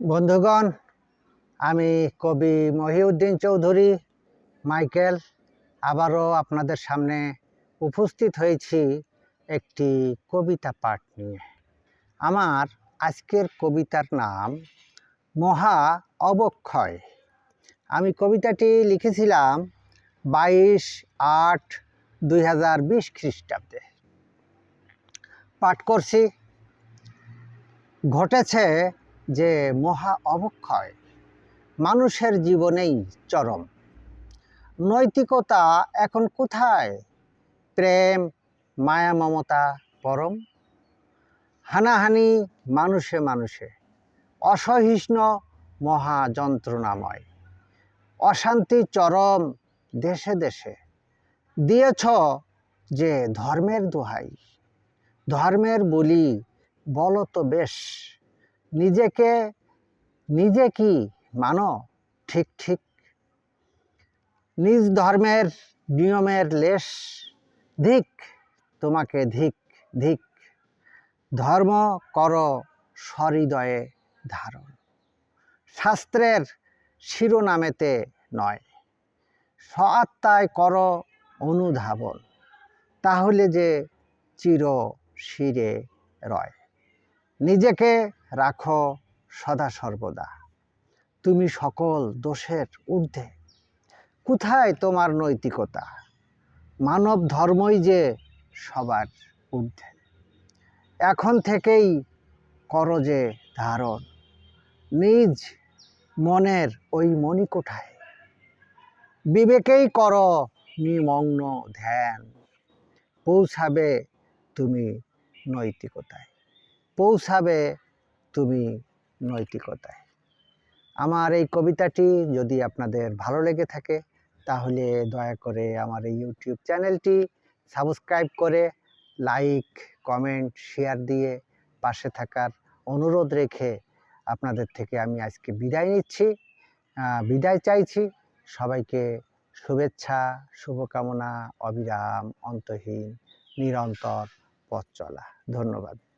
বন্ধুগণ, আমি কবি মহিউদ্দিন চৌধুরী, মাইকেল, আবারও আপনাদের সামনে উপস্থিত হয়েছি একটি কবিতা পাঠ নিয়ে। আমার আজকের কবিতার নাম মহা অবক্ষয়। আমি কবিতাটি লিখেছিলাম বাইশ আট দুই হাজার বিশ খ্রিস্টাব্দে। পাঠ করছি, ঘটেছে যে মহা অবক্ষয়। মানুষের জীবনেই চরম। নৈতিকতা এখন কোথায়? প্রেম, মায়া, মমতা, পরম। হানাহানি মানুষে মানুষে। অসহিষ্ণু মহা যন্ত্রণাময়। অশান্তি চরম দেশে দেশে। দিয়েছ যে ধর্মের দোহাই। ধর্মের বলি বলো তো বেশ। নিজেকে, নিজে কি মানো? ঠিক ঠিক। নিজ ধর্মের নিয়মের লেশ ধিক, তোমাকে ধিক ধিক। ধর্ম কর সহৃদয়ে ধারণ। শাস্ত্রের শিরোনামেতে নয় স্বআত্মায় কর অনুধাবন। তাহলে যে চির শিরে রয়। নিজেকে রাখো সদা সর্বদা। তুমি সকল দোষের ঊর্ধ্বে। কোথায় তোমার নৈতিকতা? মানব ধর্মই যে সবার ঊর্ধ্বে। এখন থেকেই করো যে ধারণ। নিজ মনের ওই মণিকোঠায়। বিবেকেই করো নিমগ্ন ধ্যান। পৌঁছাবে তুমি নৈতিকতায়। পৌঁছাবে তুমি নৈতিকতায়। আমার এই কবিতাটি যদি আপনাদের ভালো লেগে থাকে, তাহলে দয়া করে আমার এই ইউটিউব চ্যানেলটি সাবস্ক্রাইব করে লাইক, কমেন্ট, শেয়ার দিয়ে পাশে থাকার অনুরোধ রেখে আপনাদের থেকে আমি আজকে বিদায় নিচ্ছি। বিদায় চাইছি। সবাইকে শুভেচ্ছা, শুভকামনা, অবিরাম, অন্তহীন, নিরন্তর পথ চলা। ধন্যবাদ।